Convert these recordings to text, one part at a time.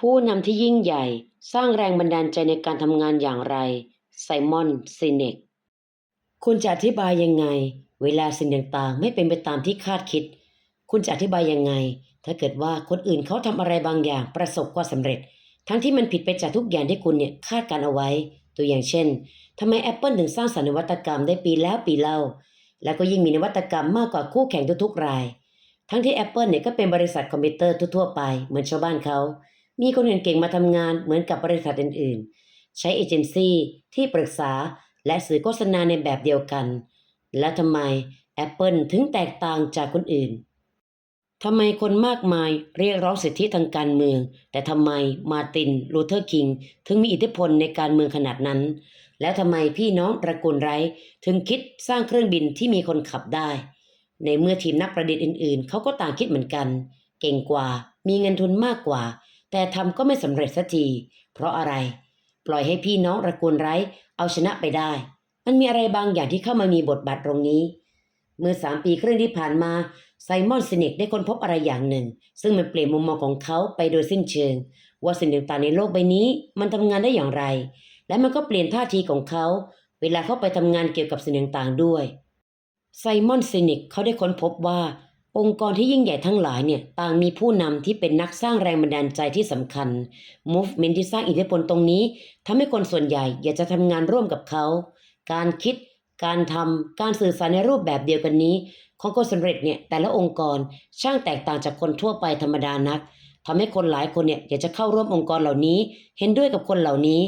ผู้นำที่ยิ่งใหญ่สร้างแรงบันดาลใจในการทำงานอย่างไร ไซมอนซิเนกคุณจะอธิบายยังไง เวลาสิ่งต่างๆ ไม่เป็นไปตามที่คาดคิด คุณจะอธิบายยังไง ถ้าเกิดว่าคนอื่นเขาทำอะไรบางอย่างประสบความสำเร็จ ทั้งที่มันผิดไปจากทุกอย่างที่คุณเนี่ยคาดการเอาไว้ ตัวอย่างเช่นทำไม Apple ถึงสร้างสรรค์นวัตกรรมได้ปีแล้วปีเล่า แล้วก็ยิ่งมีนวัตกรรมมากกว่าคู่แข่งทุกๆราย ทั้งที่ Apple เนี่ยก็เป็นบริษัทคอมพิวเตอร์ทั่วๆไปเหมือนชาวบ้านเขา มีคนเก่งๆมาทำงานเหมือนกับบริษัทอื่นๆ ใช้เอเจนซี่ที่ปรึกษาและสื่อโฆษณาในแบบเดียวกัน และทำไม Apple ถึงแตกต่างจากคนอื่นทำไมคนมากมายเรียกร้องสิทธิทางการเมือง แต่ทำไมมาตินลูเทอร์คิง ถึงมีอิทธิพลในการเมืองขนาดนั้น แล้วทำไมพี่น้องตระกูลไรท์ถึงคิดสร้างเครื่องบินที่มีคนขับได้ ในเมื่อทีมนักประดิษฐ์อื่นๆ เขาก็ต่างคิดเหมือนกัน เก่งกว่า มีเงินทุนมากกว่า แต่ทำก็ไม่สำเร็จสักที เพราะอะไร ปล่อยให้พี่น้องระกูลไรท์เอาชนะไปได้ มันมีอะไรบางอย่างที่เข้ามามีบทบาทตรงนี้ เมื่อสามปีครึ่งที่ผ่านมาไซมอนซินิกได้ค้นพบอะไรอย่างหนึ่ง ซึ่งมันเปลี่ยนมุมมองของเขาไปโดยสิ้นเชิง ว่าสิ่งต่างๆในโลกใบนี้ มันทำงานได้อย่างไร และมันก็เปลี่ยนท่าทีของเขา เวลาเขาไปทำงานเกี่ยวกับสิ่งต่างๆด้วยไซมอนซินิกเขาได้ค้นพบว่า องค์กรที่ยิ่งใหญ่ทั้งหลายเนี่ยต่างมีผู้นำที่เป็นนักสร้างแรงบันดาลใจที่สำคัญ movement ที่สร้างอิทธิพลตรงนี้ทำให้คนส่วนใหญ่อยากจะทำงานร่วมกับเขา การคิด การทำการสื่อสารในรูปแบบเดียวกันนี้ ของคนสำเร็จเนี่ยแต่ละองค์กรช่างแตกต่างจากคนทั่วไปธรรมดานักทำให้คนหลายคนเนี่ยอยากจะเข้าร่วมองค์กรเหล่านี้ เห็นด้วยกับคนเหล่านี้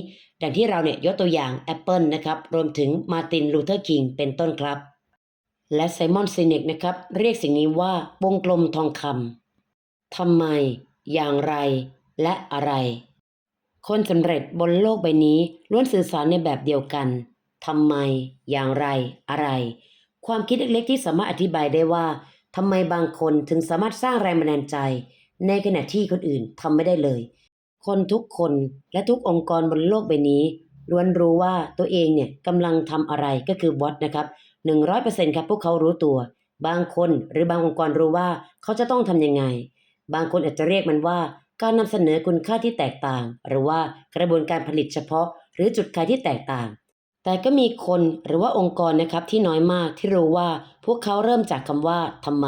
ดังที่เราเนี่ยยกตัวอย่าง Apple นะครับรวมถึงมาตินลูเทอร์คิงเป็นต้นครับ และไซมอนซินเนกนะครับ เรียกสิ่งนี้ว่าวงกลมทองคำทำไม อย่างไร และอะไร คนสำเร็จบนโลกใบนี้ล้วนสื่อสารในแบบเดียวกันทำไม อย่างไร อะไร ความคิดเล็กๆที่สามารถอธิบายได้ว่าทำไมบางคนถึงสามารถสร้างแรงบันดาลใจ ในขณะที่คนอื่นทำไม่ได้เลย คนทุกคนและทุกองค์กรบนโลกใบนี้ล้วนรู้ว่าตัวเองเนี่ยกำลังทำอะไรก็คือ what นะครับ 100%ครับพวกเขารู้ตัว บางคนหรือบางองค์กรรู้ว่าเขาจะต้องทำยังไง บางคนอาจจะเรียกมันว่า การนำเสนอคุณค่าที่แตกต่าง หรือว่ากระบวนการผลิตเฉพาะ หรือจุดขายที่แตกต่าง แต่ก็มีคนหรือว่าองค์กรนะครับที่น้อยมากที่รู้ว่าพวกเขาเริ่มจากคำว่าทำไม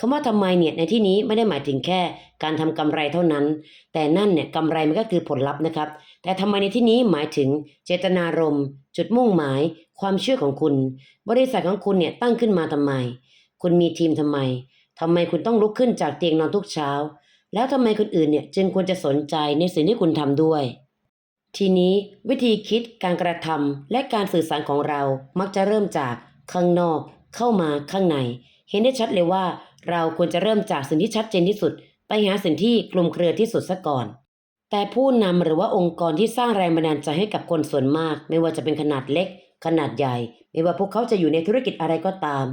คำว่าทำไมเนี่ยในที่นี้ไม่ได้หมายถึงแค่การทำกำไรเท่านั้น แต่นั่นเนี่ยกำไรมันก็คือผลลัพธ์นะครับ แต่ทำไมในที่นี้หมายถึงเจตนารมณ์ จุดมุ่งหมาย ความเชื่อของคุณ บริษัทของคุณเนี่ยตั้งขึ้นมาทำไม คุณมีทีมทำไมทำไมคุณต้องลุกขึ้นจากเตียงนอนทุกเช้า แล้วทำไมคนอื่นเนี่ยจึงควรจะสนใจในสิ่งที่คุณทำด้วย ทีนี้วิธีคิดการกระทำและการสื่อสารของเรามักจะเริ่มจากข้างนอก เข้ามาข้างใน เห็นได้ชัดเลยว่า เราควรจะเริ่มจากสิ่งที่ชัดเจนที่สุด ไปหาสิ่งที่กลุ่มเครือที่สุดซะก่อน แต่ผู้นำหรือว่าองค์กรที่สร้างแรงบันดาลใจให้กับคนส่วนมาก ไม่ว่าจะเป็นขนาดเล็ก ขนาดใหญ่ ไม่ว่าพวกเขาจะอยู่ในธุรกิจอะไรก็ตาม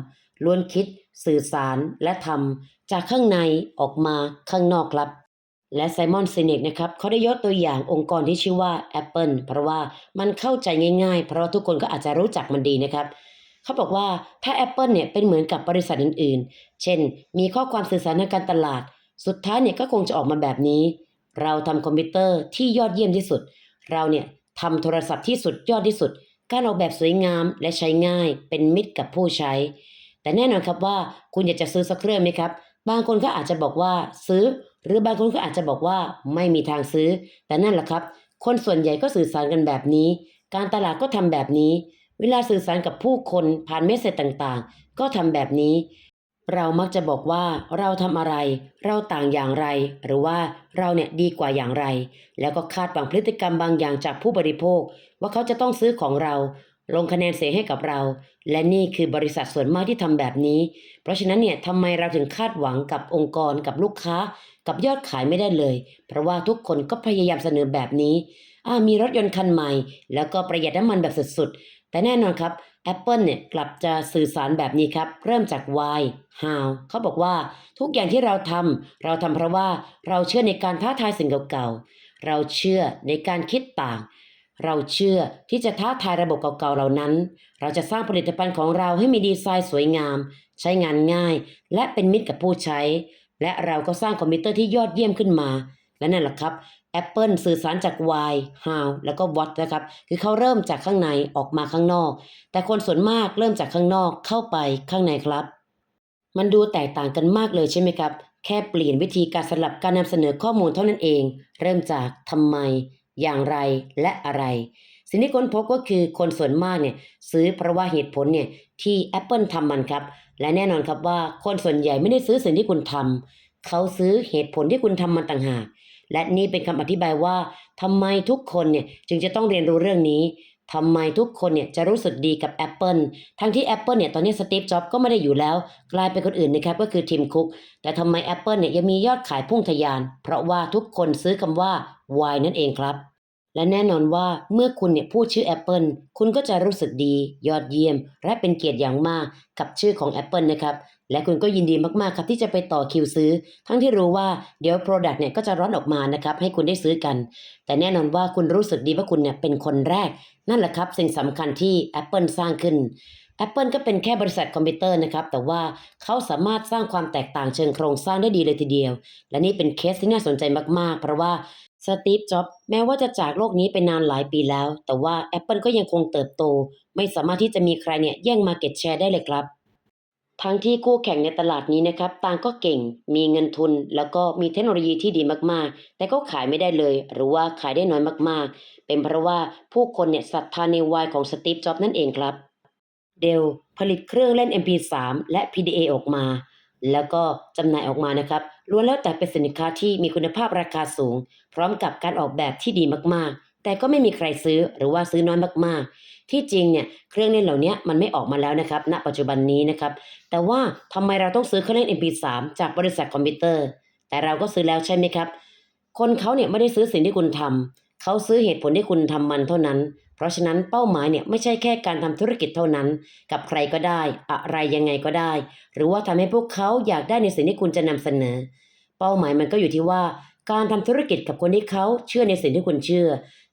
ล้วนคิด สื่อสาร และทำจากข้างในออกมาข้างนอกครับ และไซมอนซินเนกนะครับเขาได้ยกตัวอย่างองค์กรที่ชื่อว่า Apple เพราะว่ามันเข้าใจง่ายๆ เพราะาทุกคนก็อาจจะรู้จักมันดีนะครับเขาบอกว่าถ้า Apple เนี่ยเป็นเหมือนกับบริษัทอื่นๆ เช่น มีข้อความสื่อสารทางการตลาด สุดท้ายเนี่ยก็คงจะออกมาแบบนี้ เราทำคอมพิวเตอร์ที่ยอดเยี่ยมที่สุด เราเนี่ยทำโทรศัพท์ที่สุดยอดที่สุด การออกแบบสวยงามและใช้ง่ายเป็นมิตรกับผู้ใช้ แต่แน่นอนครับว่าคุณอยากจะซื้อสักเครื่องไหมครับ บางคนก็อาจจะบอกว่าซื้อ หรือบางคนก็อาจจะบอกว่าไม่มีทางซื้อ แต่นั่นแหละครับ คนส่วนใหญ่ก็สื่อสารกันแบบนี้ การตลาดก็ทำแบบนี้ เวลาสื่อสารกับผู้คนผ่านเมสเซจต่างๆ ก็ทำแบบนี้ เรามักจะบอกว่าเราทำอะไร เราต่างอย่างไร หรือว่าเราเนี่ยดีกว่าอย่างไร แล้วก็คาดหวังพฤติกรรมบางอย่างจากผู้บริโภค ว่าเขาจะต้องซื้อของเรา ลงคะแนนเสียงให้กับเรา และนี่คือบริษัทส่วนมากที่ทำแบบนี้ เพราะฉะนั้นเนี่ยทำไมเราถึงคาดหวังกับองค์กรกับลูกค้า กับยอดขายไม่ได้เลย เพราะว่าทุกคนก็พยายามเสนอแบบนี้อ่ามีรถยนต์คันใหม่ แล้วก็ประหยัดน้ำมันแบบสุดๆแต่แน่นอนครับ Apple เนี่ยกลับจะสื่อสารแบบนี้ครับ เริ่มจาก why how เขาบอกว่าทุกอย่างที่เราทำเราทำเพราะว่าเราเชื่อในการท้าทายสิ่งเก่าๆ เราเชื่อในการคิดต่าง เราเชื่อที่จะท้าทายระบบเก่าๆเหล่านั้น เราจะสร้างผลิตภัณฑ์ของเราให้มีดีไซน์สวยงาม ใช้งานง่าย และเป็นมิตรกับผู้ใช้ และเราก็สร้างคอมพิวเตอร์ที่ยอดเยี่ยมขึ้นมา และนั่นแหละครับ Apple สื่อสารจาก why how แล้วก็ what นะครับ คือเขาเริ่มจากข้างในออกมาข้างนอก แต่คนส่วนมากเริ่มจากข้างนอกเข้าไปข้างในครับ มันดูแตกต่างกันมากเลยใช่ไหมครับ แค่เปลี่ยนวิธีการสลับการนำเสนอข้อมูลเท่านั้นเอง เริ่มจากทำไม อย่างไรและอะไร สิ่งที่ค้นพบก็คือคนส่วนมากเนี่ยซื้อเพราะว่าเหตุผลเนี่ยที่ Apple ทำมันครับ และแน่นอนครับว่าคนส่วนใหญ่ไม่ได้ซื้อสิ่งที่คุณทำเขาซื้อเหตุผลที่คุณทำมันต่างหาก และนี่เป็นคำอธิบายว่าทำไมทุกคนเนี่ยจึงจะต้องเรียนรู้เรื่องนี้ทำไมทุกคนเนี่ยจะรู้สึกดีกับ Apple ทั้งที่ Apple เนี่ยตอนนี้สตีฟจ็อบก็ไม่ได้อยู่แล้ว กลายเป็นคนอื่นนะครับก็คือทีมคุก แต่ทำไม Apple เนี่ยยังมียอดขายพุ่งทะยาน เพราะว่าทุกคนซื้อคำว่า why นั่นเองครับ และแน่นอนว่าเมื่อคุณเนี่ยพูดชื่อ Apple คุณก็จะรู้สึกดี ยอดเยี่ยม และเป็นเกียรติอย่างมากกับชื่อของ Apple นะครับ และคุณก็ยินดีมากๆครับที่จะไปต่อคิวซื้อ ทั้งที่รู้ว่าเดี๋ยว Product เนี่ยก็จะร้อนออกมานะครับให้คุณได้ซื้อกัน แต่แน่นอนว่าคุณรู้สึกดีว่าคุณเนี่ยเป็นคนแรก นั่นแหละครับสิ่งสำคัญที่ Apple สร้างขึ้น Apple ก็เป็นแค่บริษัทคอมพิวเตอร์นะครับ แต่ว่าเขาสามารถสร้างความแตกต่างเชิงโครงสร้างได้ดีเลยทีเดียว และนี่เป็นเคสที่น่าสนใจมากๆ เพราะว่าสตีฟ จ็อบแม้ว่าจะจากโลกนี้ไปนานหลายปีแล้ว แต่ว่า Apple ก็ยังคงเติบโต ไม่สามารถที่จะมีใครเนี่ยแย่งมาเก็ตแชร์ได้เลยครับ ทั้งที่คู่แข่งในตลาดนี้นะครับต่างก็เก่ง มีเงินทุน แล้วก็มีเทคโนโลยีที่ดีมากๆ แต่ก็ขายไม่ได้เลย หรือว่าขายได้น้อยมากๆ เป็นเพราะว่าผู้คนเนี่ยศรัทธาในวายของสตีฟ จ็อบนั่นเองครับ เดลผลิตเครื่องเล่น MP3 และ PDA ออกมา แล้วก็จำหน่ายออกมานะครับ ล้วนแล้วแต่เป็นสินค้าที่มีคุณภาพราคาสูง พร้อมกับการออกแบบที่ดีมากๆ แต่ก็ไม่มีใครซื้อหรือว่าซื้อน้อยมากๆ ที่จริงเนี่ยเครื่องเล่นเหล่านี้มันไม่ออกมาแล้วนะครับณปัจจุบันนี้นะครับ แต่ว่าทำไมเราต้องซื้อเครื่องเล่น MP3 จากบริษัทคอมพิวเตอร์ แต่เราก็ซื้อแล้วใช่ไหมครับ คนเขาเนี่ยไม่ได้ซื้อสิ่งที่คุณทำเขาซื้อเหตุผลที่คุณทำมันเท่านั้น เพราะฉะนั้นเป้าหมายเนี่ยไม่ใช่แค่การทำธุรกิจเท่านั้น กับใครก็ได้ อะไรยังไงก็ได้ หรือว่าทำให้พวกเขาอยากได้ในสิ่งที่คุณจะนำเสนอ เป้าหมายมันก็อยู่ที่ว่าการทำธุรกิจกับคนที่เขาเชื่อในสิ่งที่คุณเชื่อ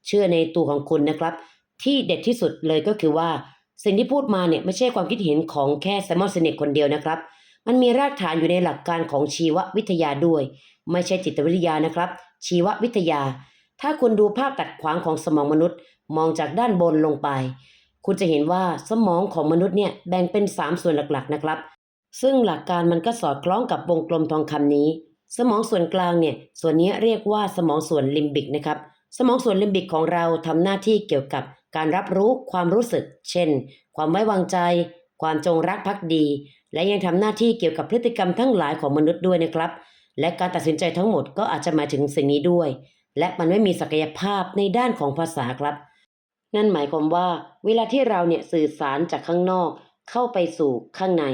เชื่อในตัวของคุณนะครับ ที่เด็ดที่สุดเลยก็คือว่า สิ่งที่พูดมาเนี่ยไม่ใช่ความคิดเห็นของแค่แซมมอนเซเนกคนเดียวนะครับ มันมีรากฐานอยู่ในหลักการของชีววิทยาด้วย ไม่ใช่จิตวิทยานะครับ ชีววิทยา ถ้าคุณดูภาพตัดขวางของสมองมนุษย์ มองจากด้านบนลงไป คุณจะเห็นว่าสมองของมนุษย์เนี่ยแบ่งเป็น 3 ส่วนหลักๆนะครับ ซึ่งหลักการมันก็สอดคล้องกับวงกลมทองคำนี้ สมองส่วนกลางเนี่ยส่วนนี้เรียกว่าสมองส่วนลิมบิกนะครับสมองส่วนลิมบิกของเราทำหน้าที่เกี่ยวกับ การรับรู้ความรู้สึก เช่น ความไว้วางใจ ความจงรักภักดี และยังทำหน้าที่เกี่ยวกับพฤติกรรมทั้งหลายของมนุษย์ด้วยนะครับ และการตัดสินใจทั้งหมดก็อาจจะหมายถึงสิ่งนี้ด้วย และมันไม่มีศักยภาพในด้านของภาษาครับ นั่นหมายความว่า เวลาที่เราเนี่ยสื่อสารจากข้างนอก เข้าไปสู่ข้างใน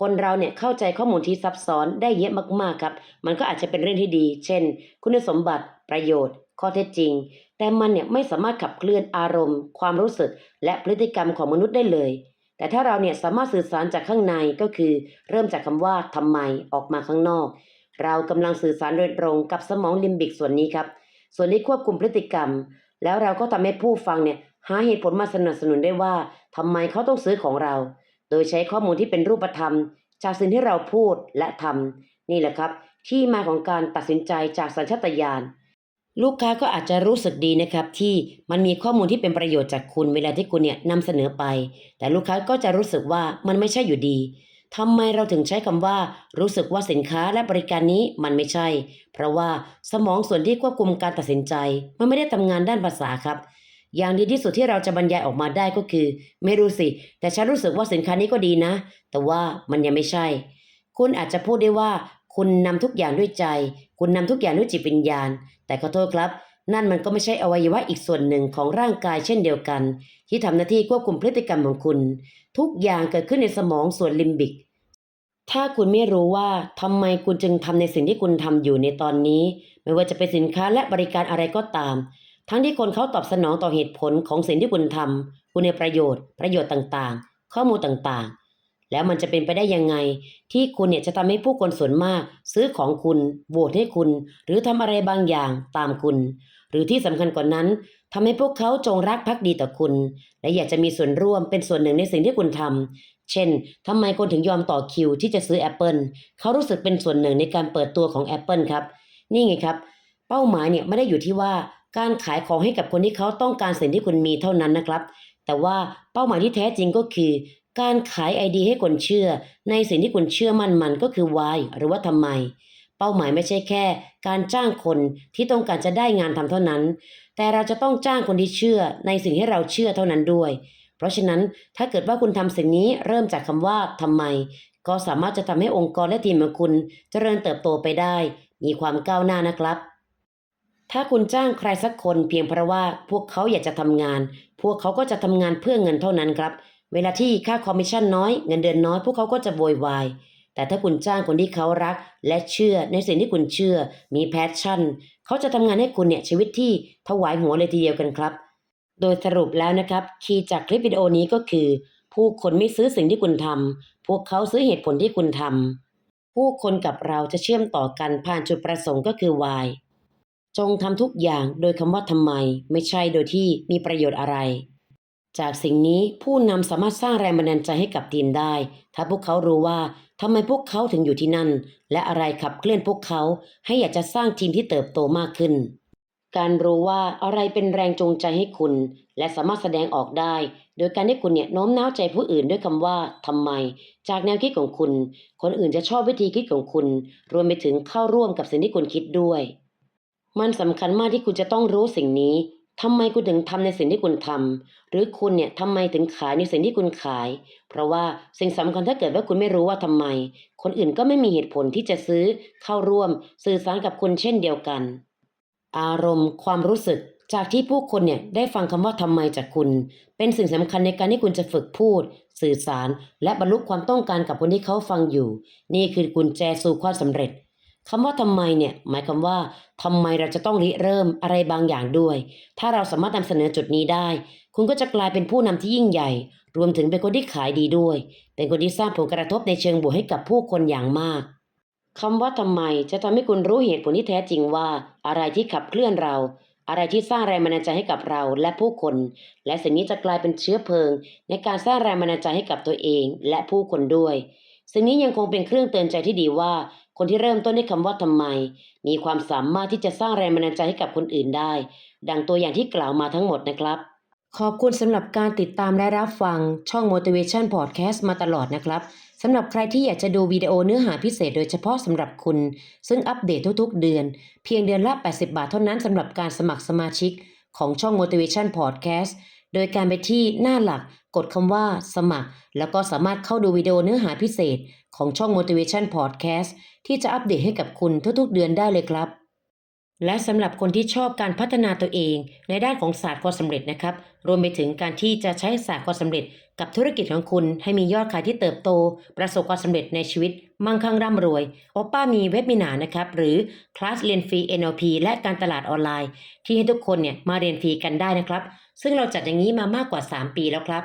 คนเราเนี่ยเข้าใจข้อมูลที่ซับซ้อนได้เยอะมากๆครับ มันก็อาจจะเป็นเรื่องที่ดี เช่น คุณสมบัติ ประโยชน์ ข้อเท็จจริง แต่มันเนี่ยไม่สามารถขับเคลื่อนอารมณ์ ความรู้สึก และพฤติกรรมของมนุษย์ได้เลย แต่ถ้าเราเนี่ยสามารถสื่อสารจากข้างในก็คือ เริ่มจากคำว่าทำไมออกมาข้างนอก เรากำลังสื่อสารโดยตรงกับสมองลิมบิกส่วนนี้ครับ ส่วนที่ควบคุมพฤติกรรม แล้วเราก็ทำให้ผู้ฟังเนี่ยหาเหตุผลมาสนับสนุนได้ว่าทำไมเขาต้องซื้อของเรา โดยใช้ข้อมูลที่เป็นรูปธรรม จากสิ่งที่เราพูดและทำนี่แหละครับ ที่มาของการตัดสินใจจากสัญชาตญาณ ลูกค้าก็อาจจะรู้สึกดีนะครับที่มันมีข้อมูลที่เป็นประโยชน์จากคุณเวลาที่คุณเนี่ยนำเสนอไป แต่ลูกค้าก็จะรู้สึกว่ามันไม่ใช่อยู่ดีทำไมเราถึงใช้คำว่า รู้สึกว่าสินค้าและบริการนี้มันไม่ใช่ เพราะว่าสมองส่วนที่ควบคุมการตัดสินใจ มันไม่ได้ทำงานด้านภาษาครับ อย่างดีที่สุดที่เราจะบรรยายออกมาได้ก็คือ ไม่รู้สิ แต่ฉันรู้สึกว่าสินค้านี้ก็ดีนะ แต่ว่ามันยังไม่ใช่ คุณอาจจะพูดได้ว่า คุณนำทุกอย่างด้วยใจ คุณนำทุกอย่างด้วยจิตวิญญาณ แต่ขอโทษครับ นั่นมันก็ไม่ใช่อวัยวะอีกส่วนหนึ่งของร่างกายเช่นเดียวกัน ที่ทำหน้าที่ควบคุมพฤติกรรมของคุณ ทุกอย่างเกิดขึ้นในสมองส่วนลิมบิก ถ้าคุณไม่รู้ว่าทำไมคุณจึงทำในสิ่งที่คุณทำอยู่ในตอนนี้ ไม่ว่าจะเป็นสินค้าและบริการอะไรก็ตาม ทั้งที่คนเขาตอบสนองต่อเหตุผลของสิ่งที่คุณทำคุณในประโยชน์ ประโยชน์ต่างๆ ข้อมูลต่างๆ แล้วมันจะเป็นไปได้ยังไง ที่คุณเนี่ยจะทำให้ผู้คนส่วนมาก ซื้อของคุณโหวตให้คุณ หรือทำอะไรบางอย่างตามคุณ หรือที่สำคัญกว่านั้นทำให้พวกเขาจงรักภักดีต่อคุณ และอยากจะมีส่วนร่วมเป็นส่วนหนึ่งในสิ่งที่คุณทำเช่น ทำไมคนถึงยอมต่อคิวที่จะซื้อ Apple เขารู้สึกเป็นส่วนหนึ่งในการเปิดตัวของ Apple ครับ นี่ไงครับ เป้าหมายเนี่ยไม่ได้อยู่ที่ว่าการขายของให้กับคนที่เขาต้องการสิ่งที่คุณมีเท่านั้นนะครับ แต่ว่าเป้าหมายที่แท้จริงก็คือ การขายไอเดียให้คนเชื่อ ในสิ่งที่คุณเชื่อมั่นมันก็คือ why หรือว่าทำไม เป้าหมายไม่ใช่แค่ การจ้างคนที่ต้องการจะได้งานทำเท่านั้น แต่เราจะต้องจ้างคนที่เชื่อ ในสิ่งที่เราเชื่อเท่านั้นด้วย เพราะฉะนั้นถ้าเกิดว่าคุณทำสิ่งนี้เริ่มจากคำว่าทำไม ก็สามารถจะทำให้องค์กรและทีมของคุณเจริญเติบโตไปได้ มีความก้าวหน้านะครับถ้าคุณจ้างใครสักคนเพียงเพราะว่าพวกเขาอยากจะทำงาน พวกเขาก็จะทำงานเพื่อเงินเท่านั้นครับ เวลาที่ค่าคอมมิชชั่นน้อยเงินเดือนน้อย พวกเขาก็จะโวยวายแต่ถ้าคุณจ้างคนที่เขารัก และเชื่อในสิ่งที่คุณเชื่อ มีแพชชั่น เขาจะทำงานให้คุณเนี่ยชีวิตที่ถวายหัวเลยทีเดียวกันครับ โดยสรุปแล้วนะครับ คีย์จากคลิปวิดีโอนี้ก็คือ ผู้คนไม่ซื้อสิ่งที่คุณทำพวกเขาซื้อเหตุผลที่คุณทำผู้คนกับเราจะเชื่อมต่อกันผ่านจุดประสงค์ก็คือ why จงทำทุกอย่างโดยคำว่าทำไม ไม่ใช่โดยที่มีประโยชน์อะไร จากสิ่งนี้ผู้นำสามารถสร้างแรงบันดาลใจให้กับทีมได้ ถ้าพวกเขารู้ว่าทำไมพวกเขาถึงอยู่ที่นั่น และอะไรขับเคลื่อนพวกเขาให้อยากจะสร้างทีมที่เติบโตมากขึ้น การรู้ว่าอะไรเป็นแรงจูงใจให้คุณ และสามารถแสดงออกได้ โดยการที่คุณเนี่ยโน้มน้าวใจผู้อื่นด้วยคำว่าทำไม จากแนวคิดของคุณ คนอื่นจะชอบวิธีคิดของคุณ รวมไปถึงเข้าร่วมกับสิ่งที่คุณคิดด้วย มันสำคัญมากที่คุณจะต้องรู้สิ่งนี้ ทำไมคุณถึงทำในสิ่งที่คุณทำหรือคุณเนี่ยทำไมถึงขายในสิ่งที่คุณขาย เพราะว่าสิ่งสำคัญถ้าเกิดว่าคุณไม่รู้ว่าทำไม คนอื่นก็ไม่มีเหตุผลที่จะซื้อเข้าร่วม สื่อสารกับคุณเช่นเดียวกัน อารมณ์ ความรู้สึกจากที่ผู้คนเนี่ยได้ฟังคำว่าทำไมจากคุณ เป็นสิ่งสำคัญในการที่คุณจะฝึกพูด สื่อสาร และบรรลุความต้องการกับคนที่เขาฟังอยู่ นี่คือกุญแจสู่ความสำเร็จ คำว่าทำไมเนี่ยหมายความว่าทำไมเราจะต้องริเริ่มอะไรบางอย่างด้วย ถ้าเราสามารถนำเสนอจุดนี้ได้ คุณก็จะกลายเป็นผู้นำที่ยิ่งใหญ่ รวมถึงเป็นคนที่ขายดีด้วย เป็นคนที่สร้างผลกระทบในเชิงบวกให้กับผู้คนอย่างมากคำว่าทำไมจะทำให้คุณรู้เหตุผลที่แท้จริงว่า อะไรที่ขับเคลื่อนเรา อะไรที่สร้างแรงบันดาลใจให้กับเราและผู้คน และสิ่งนี้จะกลายเป็นเชื้อเพลิง ในการสร้างแรงบันดาลใจให้กับตัวเอง และผู้คนด้วย สิ่งนี้ยังคงเป็นเครื่องเตือนใจที่ดีว่า คนที่เริ่มต้นด้วยคำว่าทำไม มีความสามารถที่จะสร้างแรงบันดาลใจให้กับคนอื่นได้ ดังตัวอย่างที่กล่าวมาทั้งหมดนะครับ ขอบคุณสำหรับการติดตามและรับฟังช่อง motivation podcast มาตลอดนะครับสำหรับใครที่อยากจะดูวิดีโอเนื้อหาพิเศษโดยเฉพาะสำหรับคุณ ซึ่งอัปเดตทุกๆ เดือน เพียงเดือนละ 80 บาทเท่านั้นสำหรับการสมัครสมาชิก ของช่อง motivation podcast โดยการไปที่หน้าหลัก กดคำว่าสมัคร แล้วก็สามารถเข้าดูวิดีโอเนื้อหาพิเศษ ของช่อง motivation podcast ที่จะอัปเดตให้กับคุณทุกๆเดือนได้เลยครับ และสำหรับคนที่ชอบการพัฒนาตัวเอง ในด้านของศาสตร์ความสำเร็จนะครับ รวมไปถึงการที่จะใช้ศาสตร์ความสำเร็จ กับธุรกิจของคุณ ให้มียอดขายที่เติบโต ประสบความสำเร็จในชีวิต มั่งคั่งร่ำรวยโอป้ามีเว็บมินานะครับหรือคลาสเรียนฟรี NLP และการตลาดออนไลน์ ที่ให้ทุกคนเนี่ยมาเรียนฟรีกันได้นะครับ ซึ่งเราจัดอย่างนี้มามากกว่า 3 ปีแล้วครับ